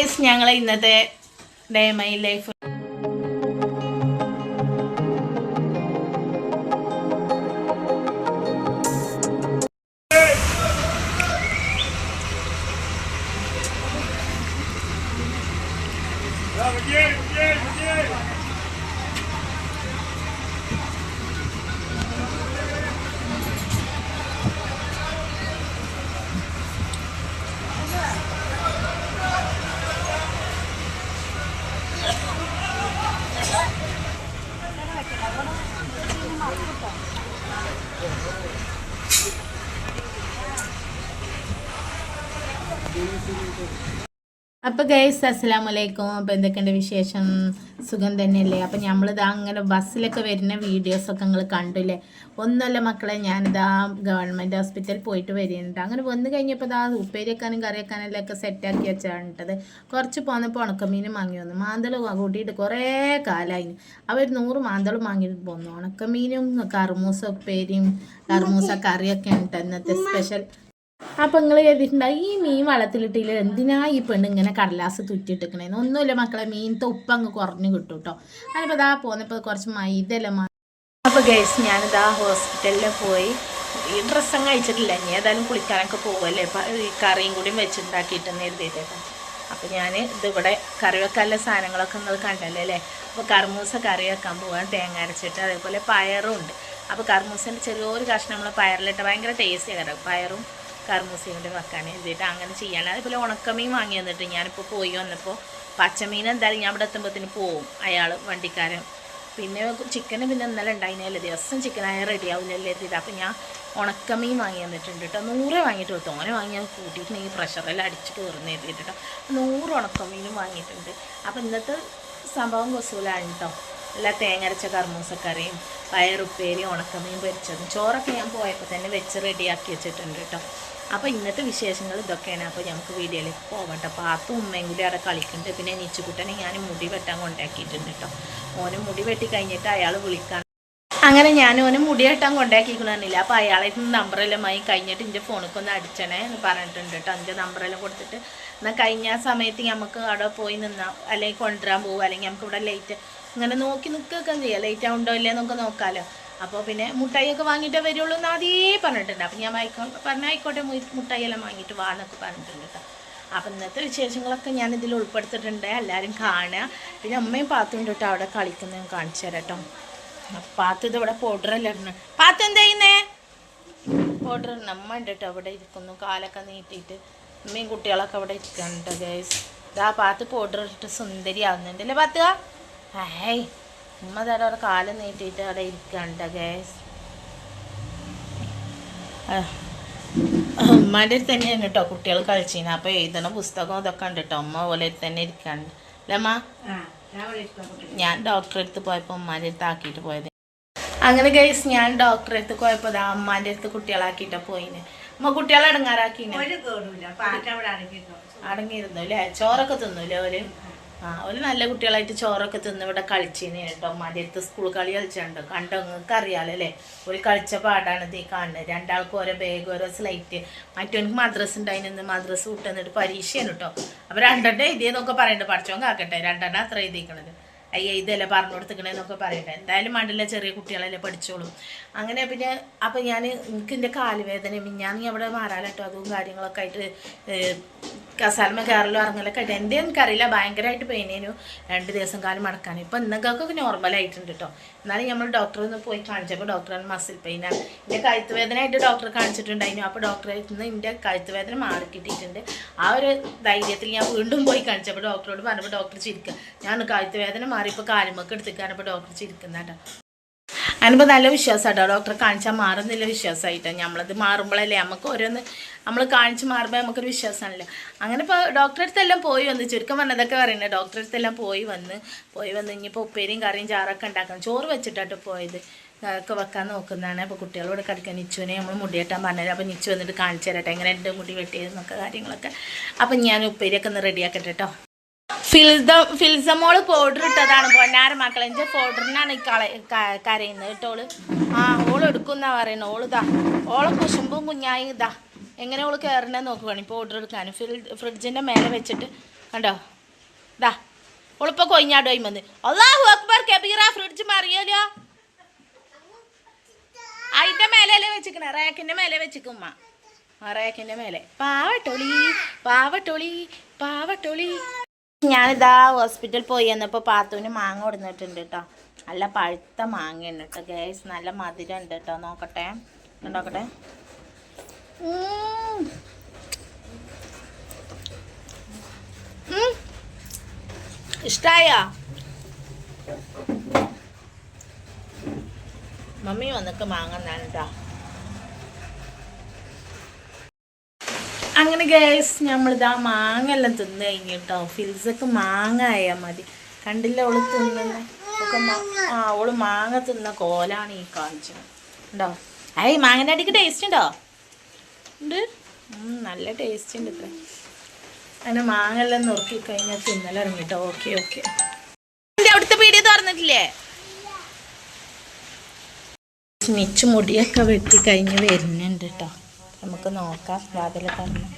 Guys ഞങ്ങൾ ഇന്നത്തെ day my life അപ്പോൾ ഗൈസ് അസ്സലാമു വലൈക്കും അപ്പോൾ എന്തൊക്കെയുണ്ട് വിശേഷം? സുഖം തന്നെയല്ലേ? അപ്പോൾ നമ്മളിതാ അങ്ങനെ ബസ്സിലൊക്കെ വരുന്ന വീഡിയോസ് ഒക്കെ നിങ്ങൾ കണ്ടില്ലേ? ഒന്നുമല്ല മക്കളെ ഞാൻ ഞാനിതാ ഗവൺമെന്റ് ഹോസ്പിറ്റലിൽ പോയിട്ട് വരുന്നുണ്ട് അങ്ങനെ വന്നു കഴിഞ്ഞപ്പോൾ ഇതാ ഉപ്പേരിക്കാനും വെക്കാനും കറി ഒക്കെ സെറ്റാക്കി വെച്ചാണിട്ടത് കുറച്ച് പോന്നപ്പോൾ ഉണക്കമീനും വാങ്ങി വന്നു. മാന്തൾ കൂട്ടിയിട്ട് കുറേ കാലമായി അവർ നൂറ് മാന്തളും വാങ്ങിയിട്ട് പോന്നു. ഉണക്കമീനും കർമൂസ ഉപ്പേരിയും കറിയൊക്കെ ഉണ്ട് ഇന്നത്തെ സ്പെഷ്യൽ അപ്പൊ നിങ്ങൾ കരുതിയിട്ടുണ്ടാവും ഈ മീൻ വെള്ളത്തിലിട്ടില്ല എന്തിനാ ഈ പെണ്ണ് ഇങ്ങനെ കടലാസ് തുറ്റിട്ടിക്കണേന്ന് ഒന്നുമില്ല മക്കളെ മീൻ ഉപ്പ് അങ്ങ് കുറഞ്ഞു കിട്ടും കേട്ടോ അതിപ്പോ ഇതാ പോന്നപ്പോൾ കുറച്ച് മൈദെല്ലാം അപ്പോൾ ഗൈസ് ഞാനിതാ ഹോസ്പിറ്റലിൽ പോയി. ഈ ഡ്രസ്സും കഴിച്ചിട്ടില്ല ഇനി ഏതായാലും കുളിക്കാനൊക്കെ പോകുമല്ലേ ഈ കറിയും കൂടിയും വെച്ചുണ്ടാക്കിയിട്ടെന്ന് എഴുതിയിട്ടേക്കാം. അപ്പോൾ ഞാൻ ഇതിവിടെ കറി വെക്കാനുള്ള സാധനങ്ങളൊക്കെ നിങ്ങൾ കണ്ടല്ലേ അല്ലേ? അപ്പോൾ കർമൂസ കറി വെക്കാൻ പോകാൻ തേങ്ങ അരച്ചിട്ട് അതേപോലെ പയറും ഉണ്ട്. അപ്പോൾ കർമൂസന്റെ ചെറിയൊരു കഷ്ണം നമ്മൾ പയറിലിട്ട് ഭയങ്കര ടേസ്റ്റ് കറി. പയറും കർമൂസയും മക്കാണ് എഴുതിയിട്ട് അങ്ങനെ ചെയ്യാൻ അതേപോലെ ഉണക്കമീൻ വാങ്ങി വന്നിട്ട് ഞാനിപ്പോൾ പോയി വന്നപ്പോൾ പച്ചമീൻ എന്തായാലും ഞാൻ ഇവിടെ എത്തുമ്പോഴത്തേന് പോവും. അയാൾ വണ്ടിക്കാരൻ. പിന്നെ ചിക്കന് പിന്നെ ഇന്നലെ ഉണ്ടായിരുന്നല്ലേ ദിവസം ചിക്കനായ റെഡി ആവില്ലല്ലേ എത്തിയത് അപ്പോൾ ഞാൻ ഉണക്കമീൻ വാങ്ങി വന്നിട്ടുണ്ട് കേട്ടോ നൂറ് വാങ്ങിയിട്ട് കൊടുത്തു. ഓനെ വാങ്ങിയാൽ കൂട്ടിയിട്ടുണ്ടെങ്കിൽ പ്രഷറെല്ലാം അടിച്ച് കയറുന്ന എഴുതിയിട്ട് കേട്ടോ നൂറ് ഉണക്കമീനും വാങ്ങിയിട്ടുണ്ട്. അപ്പോൾ ഇന്നത്തെ സംഭവം കൊസൂലാണ് കേട്ടോ എല്ലാ തേങ്ങരച്ച കർമ്മൂസക്കറിയും പയറുപ്പേരി ഉണക്കമീൻ പൊരിച്ചതും ചോറൊക്കെ ഞാൻ പോയപ്പോൾ തന്നെ വെച്ച് റെഡിയാക്കി വെച്ചിട്ടുണ്ട് കേട്ടോ. അപ്പോൾ ഇന്നത്തെ വിശേഷങ്ങൾ ഇതൊക്കെയാണ്. അപ്പോൾ നമുക്ക് വീഡിയോയിലേക്ക് പോകട്ടെ അപ്പോൾ പാത്തും ഉമ്മയും കൂടി അവിടെ കളിക്കുന്നുണ്ട് പിന്നെ നീച്ചുകുട്ടനെ ഞാൻ മുടി വെട്ടാൻ കൊണ്ടാക്കിയിട്ടുണ്ട് കേട്ടോ. ഓന് മുടി വെട്ടി കഴിഞ്ഞിട്ട് അയാൾ വിളിക്കാൻ അങ്ങനെ ഞാൻ ഓന് മുടി വെട്ടാൻ കൊണ്ടാക്കിക്കണമെന്നില്ല അപ്പോൾ അയാളെ നമ്പറെല്ലാം ആയി കഴിഞ്ഞിട്ട് എന്റെ ഫോണിൽ ഒന്ന് അടിച്ചണേ എന്ന് പറഞ്ഞിട്ടുണ്ട് കേട്ടോ. എന്റെ നമ്പറെല്ലാം കൊടുത്തിട്ട് എന്നാൽ കഴിഞ്ഞ സമയത്ത് നമുക്ക് അവിടെ പോയി നിന്നാൽ അല്ലെങ്കിൽ കൊണ്ടുവരാൻ പോകും അല്ലെങ്കിൽ നമുക്ക് ഇവിടെ ലേറ്റ് ഇങ്ങനെ നോക്കി നിൽക്കുകയൊക്കെ ചെയ്യാം. ലേറ്റ് ആവുണ്ടോ ഇല്ലേ നമുക്ക് നോക്കാമല്ലോ അപ്പോൾ പിന്നെ മുട്ടായിയൊക്കെ വാങ്ങിയിട്ടേ വരുള്ളൂ എന്ന് ആദ്യമേ പറഞ്ഞിട്ടുണ്ട്. അപ്പം ഞാൻ വായിക്കോ പറഞ്ഞായിക്കോട്ടെ മുട്ടായിയെല്ലാം വാങ്ങിയിട്ട് വാ എന്നൊക്കെ പറഞ്ഞിട്ടുണ്ട് കേട്ടോ. അപ്പം ഇന്നത്തെ വിശേഷങ്ങളൊക്കെ ഞാൻ ഇതിൽ ഉൾപ്പെടുത്തിയിട്ടുണ്ട്. എല്ലാവരും കാണുക. പിന്നെ അമ്മയും പാത്തുണ്ട് കേട്ടോ അവിടെ കളിക്കുന്ന കാണിച്ചു തരാം കേട്ടോ. പാത്ത് ഇത് ഇവിടെ പൗഡറെല്ലാം ഇടണം പാത്ത് എന്താ ചെയ്യുന്നേ? പൗഡർ അമ്മ ഉണ്ട് അവിടെ ഇരിക്കുന്നു. കാലൊക്കെ നീട്ടിയിട്ട്. അമ്മയും കുട്ടികളൊക്കെ അവിടെ ഇരിക്കുന്നുണ്ട് ഗൈസ് ഇതാ പാത്ത് പൗഡർ ഇട്ടിട്ട് സുന്ദരി ആവുന്നുണ്ട് അല്ലേ പാത്തുക? ഏയ് ഉമ്മ തല അവിടെ കാലം നീട്ടിയിട്ട് അവിടെ ഇരിക്കണ്ട ഗ്യാസ് ഉമ്മാന്റെ അടുത്ത് തന്നെയാണ് കേട്ടോ കുട്ടികൾ കളിച്ചിരുന്നത് അപ്പോൾ എഴുതണ പുസ്തകം ഇതൊക്കെ ഉണ്ട് കേട്ടോ ഉമ്മ പോലെ തന്നെ ഇരിക്കാണ്ട് അല്ലേ അമ്മ ഞാൻ ഡോക്ടറെ അടുത്ത് പോയപ്പോൾ ഉമ്മാന്റെ അടുത്ത് ആക്കിയിട്ട് പോയത്. അങ്ങനെ ഗൈസ് ഞാൻ ഡോക്ടറെ അടുത്ത് പോയപ്പോൾ അതാ അമ്മാന്റെ അടുത്ത് കുട്ടികളാക്കിയിട്ടാ പോയിന്. അമ്മ കുട്ടികളെ അടങ്ങാറാക്കിന്? അടങ്ങിയിരുന്നു അല്ലേ ചോറൊക്കെ തിന്നൂലേ അവർ ആ ഒരു നല്ല കുട്ടികളായിട്ട് ചോറൊക്കെ തിന്ന് ഇവിടെ കളിച്ചേനെ. കേട്ടോ മതിയത്ത് സ്കൂൾ കളി കളിച്ചിട്ടുണ്ട്. കണ്ടോ നിങ്ങൾക്ക് അറിയാലോ അല്ലേ? ഒരു കളിച്ച പാടാണ് ഇത് കാണുന്നത്. രണ്ടാൾക്കും ഓരോ ബാഗ് ഓരോ സ്ലൈറ്റ് മറ്റവനക്ക് മദ്രസ് ഉണ്ടായിരുന്നു മദ്രസ് വിട്ടെന്നിട്ട് പരീക്ഷയാണ് കേട്ടോ അപ്പോൾ രണ്ടെണ്ണം എഴുതിയെന്നൊക്കെ പറയുന്നുണ്ട് പഠിച്ചോൻ കാക്കട്ടെ. രണ്ടെണ്ണം അത്ര എഴുതിക്കണത്. അയ്യ ഇതല്ലേ പറഞ്ഞു കൊടുത്തിക്കണേന്നൊക്കെ പറയട്ടെ. എന്തായാലും മണ്ടില്ല ചെറിയ കുട്ടികളല്ലേ പഠിച്ചോളും. അങ്ങനെ പിന്നെ അപ്പം ഞാൻ എനിക്ക് എന്റെ കാലുവേദന ഞാൻ അവിടെ മാറാലട്ടോ അതും കാര്യങ്ങളൊക്കെ ആയിട്ട് കസാലമ കയറലോ ഇറങ്ങലൊക്കെ ആയിട്ട് എന്റെ എനിക്കറിയില്ല ഭയങ്കരമായിട്ട് പെയിനേനു രണ്ട് ദിവസം കാലം മടക്കാൻ ഇപ്പം ഇന്നൊക്കെ നോർമലായിട്ടുണ്ട് കേട്ടോ എന്നാലും നമ്മൾ ഡോക്ടറെ ഒന്ന് പോയി കാണിച്ചപ്പോൾ ഡോക്ടറാണ് മസിൽ പെയിനാണ് എന്റെ കഴുത്ത് വേദനയായിട്ട് ഡോക്ടറെ കാണിച്ചിട്ടുണ്ടായിരുന്നു അപ്പോൾ ഡോക്ടറെ ഇന്ന് എന്റെ കഴുത്ത് വേദന മാറി കിട്ടിയിട്ടുണ്ട്. ആ ഒരു ധൈര്യത്തിൽ ഞാൻ വീണ്ടും പോയി കാണിച്ചപ്പോൾ ഡോക്ടറോട് പറഞ്ഞപ്പോൾ ഡോക്ടർ ചിരിക്കുക ഞാൻ കഴുത്ത് വേദന മാറിയപ്പോൾ കാലുമൊക്കെ എടുത്തിക്കാണ് ഇപ്പോൾ ഡോക്ടർ ചിരിക്കുന്ന അതിനിപ്പോൾ നല്ല വിശ്വാസമാട്ടോ ഡോക്ടറെ കാണിച്ചാൽ മാറുന്നില്ല വിശ്വാസമായിട്ടോ നമ്മളത് മാറുമ്പോഴല്ലേ നമുക്ക് ഓരോന്ന് നമ്മൾ കാണിച്ച് മാറുമ്പോൾ നമുക്കൊരു വിശ്വാസമാണല്ലോ അങ്ങനെ ഇപ്പോൾ ഡോക്ടറെ അടുത്തെല്ലാം പോയി വന്ന് ചുരുക്കം പറഞ്ഞതൊക്കെ പറയുന്നത് ഡോക്ടറെ അടുത്തെല്ലാം പോയി വന്ന് പോയി വന്ന് ഇനിയിപ്പോൾ ഉപ്പേരിയും കറിയും ചാറൊക്കെ ഉണ്ടാക്കണം ചോറ് വെച്ചിട്ടാട്ടോ പോയത്. ഒക്കെ വെക്കാൻ നോക്കുന്നതാണ്. അപ്പോൾ കുട്ടികളോട് കളിക്കാൻ നിച്ചുവിനെ നമ്മൾ മുടി വെട്ടാൻ പറഞ്ഞത്. അപ്പോൾ നിച്ചു വന്നിട്ട് കാണിച്ചു തരട്ടെ. എങ്ങനെ എന്റെ മുടി വെട്ടിയതെന്നൊക്കെ കാര്യങ്ങളൊക്കെ. അപ്പം ഞാൻ ഉപ്പേരിയൊക്കെ ഒന്ന് റെഡിയാക്കട്ടെ കേട്ടോ ഫിൽസ ഫിൽസമോൾ പൗഡർ ഇട്ടതാണ്. പൊന്നാര മക്കളെ എന്റെ പൗഡറിനാണ് ഈ കള ഓൾ കരയുന്നത് ആ ഓൾ എടുക്കുന്നാ പറയുന്നത് ഓൾ ഇതാ ഓളെ കുശുമ്പും കുഞ്ഞായി ഇതാ. എങ്ങനെ ഓൾ കയറണേ നോക്കുവാണ് പൗഡർ എടുക്കാൻ. ഫിൽ ഫ്രിഡ്ജിന്റെ മേലെ വെച്ചിട്ട് കണ്ടോ? ഇതാ ഓളിപ്പോ കൊയിഞ്ഞാടോ വന്ന് അള്ളാഹു അക്ബർ കബീറ ഫ്രിഡ്ജ് മറിയല്ലോ അതിന്റെ മേലെ വെച്ചിക്കണ. റാക്കിന്റെ മേലെ വെച്ചിക്കുമ്മ ആ റാക്കിന്റെ മേലെ. പാവട്ടൊളി പാവട്ടൊളി പാവട്ടോളി. ഞാനിതാ ഹോസ്പിറ്റലിൽ പോയി എന്നപ്പോൾ പാത്തുവിന് മാങ്ങ കൊടുന്നിട്ടുണ്ട് കേട്ടോ നല്ല പഴുത്ത മാങ്ങയാണ് കേട്ടോ ഗ്യാസ് നല്ല മധുരം ഉണ്ട് കേട്ടോ നോക്കട്ടെ നോക്കട്ടെ. ഇഷ്ടായോ? മമ്മി വന്നിട്ട് മാങ്ങ എന്നാണ് കേട്ടോ അങ്ങനെ ഗേസ് നമ്മളിതാ മാങ്ങ എല്ലാം തിന്നു കഴിഞ്ഞിട്ടോ. ഫിൽസക്ക് മാങ്ങ ആയാൽ മതി. കണ്ടില്ല ഓൾ തിന്നുന്ന? ഒക്കെ ആ ഓൾ മാങ്ങ തിന്ന കോലാണ് ഈ കാണിച്ചത്. ഉണ്ടോ? ഐ മാങ്ങന്റെ അടിക്ക് ടേസ്റ്റ് ഉണ്ടോ? ഉണ്ട്. നല്ല ടേസ്റ്റ് ഉണ്ട് ഇത്ര. അങ്ങനെ മാങ്ങ എല്ലാം നുറുക്കി കഴിഞ്ഞാൽ തിന്നലിറങ്ങിട്ടോ ഓക്കെ ഓക്കെ അവിടുത്തെ പീടിയ തുറന്നിട്ടില്ലേ? മിച്ചു മുടിയൊക്കെ വെട്ടി കഴിഞ്ഞ് വരുന്നുണ്ട് കേട്ടോ നമുക്ക് നോക്കാം. വാതിൽ പറഞ്ഞു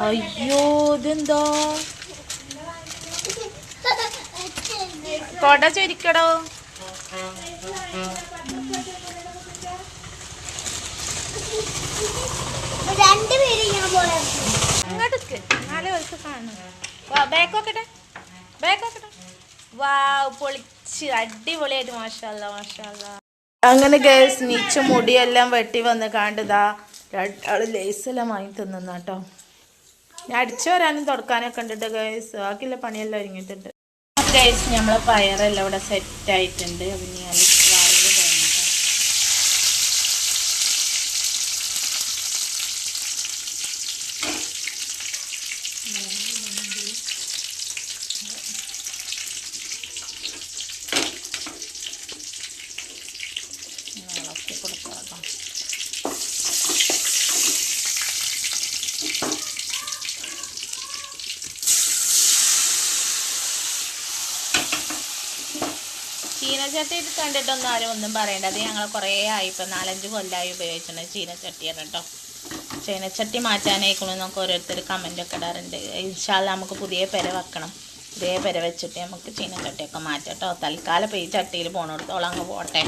അയ്യോ ഇതെന്താ? കൊട ചൊരിക്കടോ. ഇങ്ങോട്ട് നാല് വയസ്സ് കാണുന്നു ബാക്ക് നോക്കട്ടെ ബാക്ക് നോക്കട്ടെ വാ പൊളിച്ച്. അടിപൊളിയായിട്ട് മാഷാല്ല മാഷാല്ല അങ്ങനെ ഗേൾസ് നീച്ച മുടിയെല്ലാം വെട്ടി വന്ന് കാണ്ടതാ രണ്ടാൾ ലേസെല്ലാം വാങ്ങി തിന്നാട്ടോ ഞാൻ അടിച്ചു വരാനും തുടക്കാനൊക്കെ ഉണ്ട് ഗൈസ് ബാക്കിയുള്ള പണിയെല്ലാം ഒരുങ്ങിയിട്ടുണ്ട്. ഗൈസ് നമ്മളെ പയറെല്ലാം ഇവിടെ സെറ്റ് ആയിട്ടുണ്ട്. ഞാൻ വറവ് കഴിഞ്ഞിട്ടോ ഇളക്കി കൊടുക്കാം കേട്ടോ ചീനച്ചട്ടി ഇത് കണ്ടിട്ടൊന്നും ആരും ഒന്നും പറയണ്ട. അത് ഞങ്ങൾ കുറേ ആയി. ഇപ്പം നാലഞ്ച് കൊല്ലമായി ഉപയോഗിച്ചിട്ടുണ്ട് ചീനച്ചട്ടിയാണ് കേട്ടോ ചീനച്ചട്ടി മാറ്റാനായിക്കണം നമുക്ക് ഓരോരുത്തർ കമന്റ് ഒക്കെ ഇടാറുണ്ട്. ഇൻഷാല്ല നമുക്ക് പുതിയ പെര വെക്കണം. പുതിയ പെര വെച്ചിട്ട് നമുക്ക് ചീനച്ചട്ടിയൊക്കെ മാറ്റാം കേട്ടോ തൽക്കാലം ഇപ്പോൾ ഈ ചട്ടിയിൽ പോകണിടത്തോളം അങ്ങ് പോട്ടെ.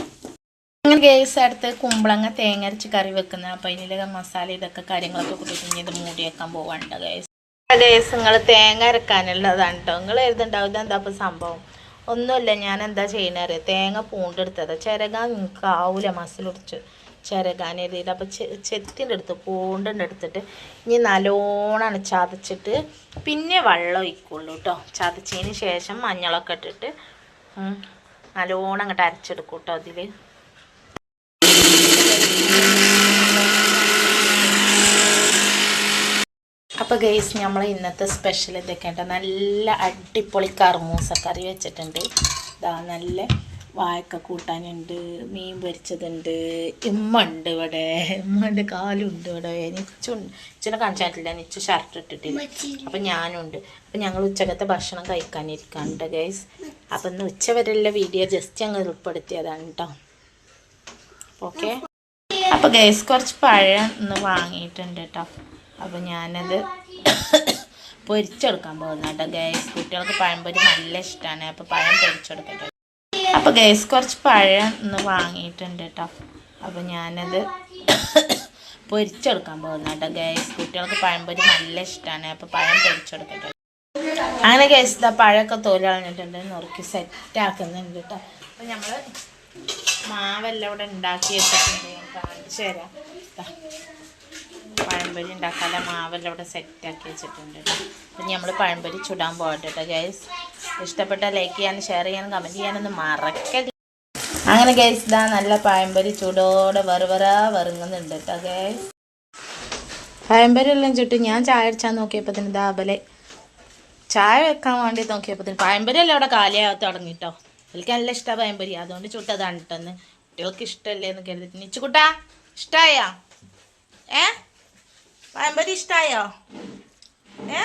അങ്ങനെ ഗേസ് അടുത്ത് കുമ്പളങ്ങ തേങ്ങ അരച്ച് കറി വെക്കുന്ന. അപ്പം ഇതിലൊക്കെ മസാല ഇതൊക്കെ കാര്യങ്ങളൊക്കെ കൂട്ടിയിട്ട് ഇത് മൂടി വെക്കാൻ പോവാണ്ട് ഗേസ് ഗേസ് നിങ്ങൾ തേങ്ങ അരക്കാനുള്ളതാണ് കേട്ടോ നിങ്ങൾ എഴുതുണ്ടാവും ഇതെന്താ ഇപ്പം സംഭവം? ഒന്നുമില്ല ഞാൻ എന്താ ചെയ്യുന്നത് തേങ്ങ പൂണ്ടെടുത്തത്. ചിരകാൻ ആവൂല മസിലൊടിച്ച്. ചിരകാൻ എഴുതിയത്. അപ്പം ചെത്തിന്റെ അടുത്ത് പൂണ്ടിന്റെ എടുത്തിട്ട് ഇനി നല്ലോണം ചതച്ചിട്ട് പിന്നെ വെള്ളം ഒഴിക്കുള്ളൂ കേട്ടോ ചതച്ചതിന് ശേഷം മഞ്ഞളൊക്കെ ഇട്ടിട്ട് നല്ലോണം അങ്ങോട്ട് അരച്ചെടുക്കും കേട്ടോ അതിൽ അപ്പോൾ ഗെയ്സ് നമ്മൾ ഇന്നത്തെ സ്പെഷ്യൽ എന്തൊക്കെയുണ്ട് നല്ല അടിപൊളി കറുമൂസ കറി വെച്ചിട്ടുണ്ട്. ഇതാ നല്ല വായക്ക കൂട്ടാനുണ്ട് മീൻ പൊരിച്ചതുണ്ട് ഇമ്മ ഉണ്ട് ഇവിടെ. ഇമ്മന്റെ കാലുണ്ട് ഇവിടെ. നിച്ചുണ്ട് നിച്ചിനെ കാണിച്ചിട്ടില്ല നിച്ചു ഷർട്ട് ഇട്ടിട്ടില്ല. അപ്പം ഞാനുണ്ട്. അപ്പം ഞങ്ങൾ ഉച്ചക്കത്തെ ഭക്ഷണം കഴിക്കാനിരിക്കാനുണ്ട് ഗൈസ് അപ്പം ഇന്ന് ഉച്ച വരെയുള്ള വീഡിയോ ജസ്റ്റ് ഞങ്ങൾ ഉൾപ്പെടുത്തിയതാണ് കേട്ടോ ഓക്കെ അപ്പോൾ ഗൈസ് കുറച്ച് പഴം ഒന്ന് വാങ്ങിയിട്ടുണ്ട് കേട്ടോ അപ്പോൾ ഞാനത് പൊരിച്ചെടുക്കാൻ പോകുന്ന കേട്ടോ. ഗൈസ് കുട്ടികൾക്ക് പഴംപൊരി നല്ല ഇഷ്ടമാണ് അപ്പോൾ പഴം പൊരിച്ചെടുക്കട്ടെ. അപ്പോൾ ഗൈസ് കുറച്ച് പഴം ഒന്ന് വാങ്ങിയിട്ടുണ്ട് കേട്ടോ. അപ്പോൾ ഞാനത് പൊരിച്ചെടുക്കാൻ പോകുന്ന കേട്ടോ. ഗൈസ് കുട്ടികൾക്ക് പഴംപൊരി നല്ല ഇഷ്ടമാണ് അപ്പോൾ പഴം പൊരിച്ചെടുക്കട്ടെ. അങ്ങനെ ഗൈസ് ഇതാ പഴമൊക്കെ തോൽ കളഞ്ഞിട്ടുണ്ട്. നുറുക്കി സെറ്റ് ആക്കുന്നുണ്ട് കേട്ടോ. അപ്പം നമ്മൾ മാവെല്ലാം ഇവിടെ ഉണ്ടാക്കി വെച്ചിട്ടുണ്ട്. കാണിച്ചു തരാം. പഴംപൊരി ഉണ്ടാക്കാനുള്ള മാവെല്ലാം ഇവിടെ സെറ്റാക്കി വെച്ചിട്ടുണ്ട് കേട്ടോ അപ്പം നമ്മൾ പഴംപൊരി ചുടാൻ പോകട്ടെ കേട്ടോ ഗൈസ് ഇഷ്ടപ്പെട്ട ലൈക്ക് ചെയ്യാനും ഷെയർ ചെയ്യാനും കമന്റ് ചെയ്യാനൊന്നും മറക്കരുത്. അങ്ങനെ ഗൈസ് ഇതാ നല്ല പഴംപൊരി ചൂടോടെ വെറുവെറ വെറുങ്ങുന്നുണ്ട് കേട്ടോ ഗൈസ് പഴംപൊരി എല്ലാം ചുട്ട് ഞാൻ ചായ അടിച്ചാൽ നോക്കിയപ്പോൾ ഇതാ അവലെ ചായ വെക്കാൻ വേണ്ടി നോക്കിയപ്പോൾ പഴംപൊരി എല്ലാം അവിടെ കാലിയാകത്ത് തുടങ്ങിട്ടോ എനിക്ക് നല്ല ഇഷ്ടമാണ് പഴംപൊരി. അതുകൊണ്ട് ചുട്ടതാണ് കേട്ടെന്ന് കുട്ടികൾക്ക് ഇഷ്ടമല്ലേ എന്ന് കരുതിട്ട് നിച്ചുകുട്ടാ ഇഷ്ടമായ ഏ? പഴംപൊരി ഇഷ്ടായോ? ഏ?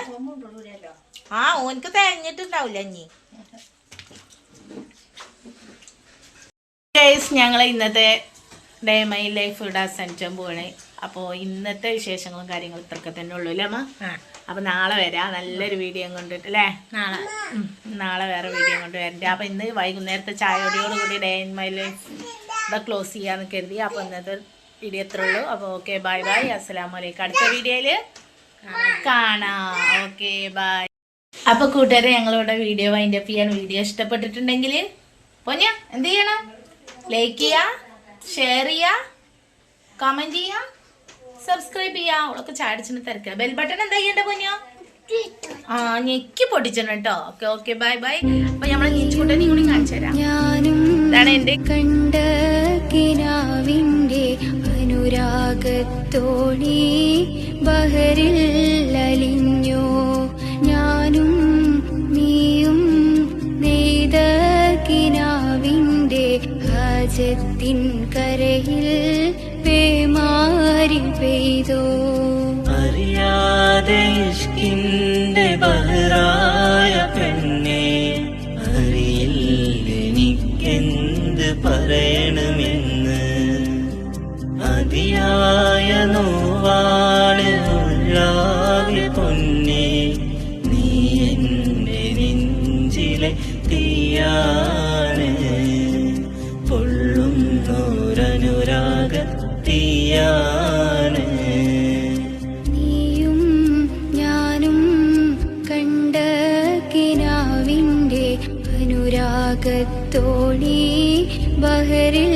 ആ ഓനക്ക് തേഞ്ഞിട്ടുണ്ടാവില്ല ഇനി. ഞങ്ങൾ ഇന്നത്തെ ഡേ മൈ ലൈഫ് ഇടാൻ സെന്റാൻ പോണേ. അപ്പോ ഇന്നത്തെ വിശേഷങ്ങളും കാര്യങ്ങളും ഇത്രയൊക്കെ തന്നെ ഉള്ളൂ അല്ലേ അമ്മ? അപ്പോൾ നാളെ വരാ. നല്ലൊരു വീഡിയോ കൊണ്ടിട്ട് അല്ലേ? നാളെ. നാളെ വേറെ വീഡിയോ കൊണ്ട് വരണ്ട. അപ്പൊ ഇന്ന് വൈകുന്നേരത്തെ ചായയോടുകൂടി കൂടി ഡേ ഇൻ മൈ ലൈഫ് ഇവിടെ ക്ലോസ് ചെയ്യാന്ന് കരുതി. അപ്പോൾ ഇന്നത്തെ വീഡിയോ എത്ര ഉള്ളൂ അപ്പോൾ ഓക്കെ ബൈ ബൈ അസ്സലാമു അലൈക്കും അടുത്ത വീഡിയോയിൽ കാണാം. ഓക്കെ ബൈ അപ്പോൾ കൂട്ടുകാരെ ഞങ്ങളിവിടെ വീഡിയോ വൈൻഡ് അപ്പ് ചെയ്യാൻ വീഡിയോ ഇഷ്ടപ്പെട്ടിട്ടുണ്ടെങ്കിൽ പൊന്ന എന്ത് ചെയ്യണം? ലൈക്ക് ചെയ്യുക ഷെയർ ചെയ്യുക കമന്റ് ചെയ്യുക സബ്സ്ക്രൈബ് ചെയ്യുക അവളൊക്കെ ചാടിച്ചിട്ട് തിരക്കുക ബെൽ ബട്ടൺ എന്താ ചെയ്യണ്ടേ പൊന്നോ? ആ ഞെക്കി പൊട്ടിച്ചിട്ടുണ്ട് കേട്ടോ ഓക്കെ ഓക്കെ ബൈ ബൈ അപ്പൊ നമ്മളെ ഞെച്ചിക്കുട്ടനെ കൂടി കാണിച്ചു തരാം ഞാനും എന്റെ കണ്ട കിനാവിന്റെ അനുരാഗത്തോണി ബഹരിൽ ലലിഞ്ഞോ ഞാനും നീയും നെയ്ത കിനാവിന്റെ ഹാജത്തിൻ കരയിൽ പേമാരി പെയ്തോ? അതിയായ നോവാണ് ഉള്ളാകെ പൊന്നെ. നീ എന്റെ നെഞ്ചിലെ തീയാണ്. പൊള്ളുന്നോരനുരാഗത്തീയാണ്. നീയും ഞാനും കണ്ട കിനാവിന്റെ അനുരാഗത്തോണി ബഹറിൽ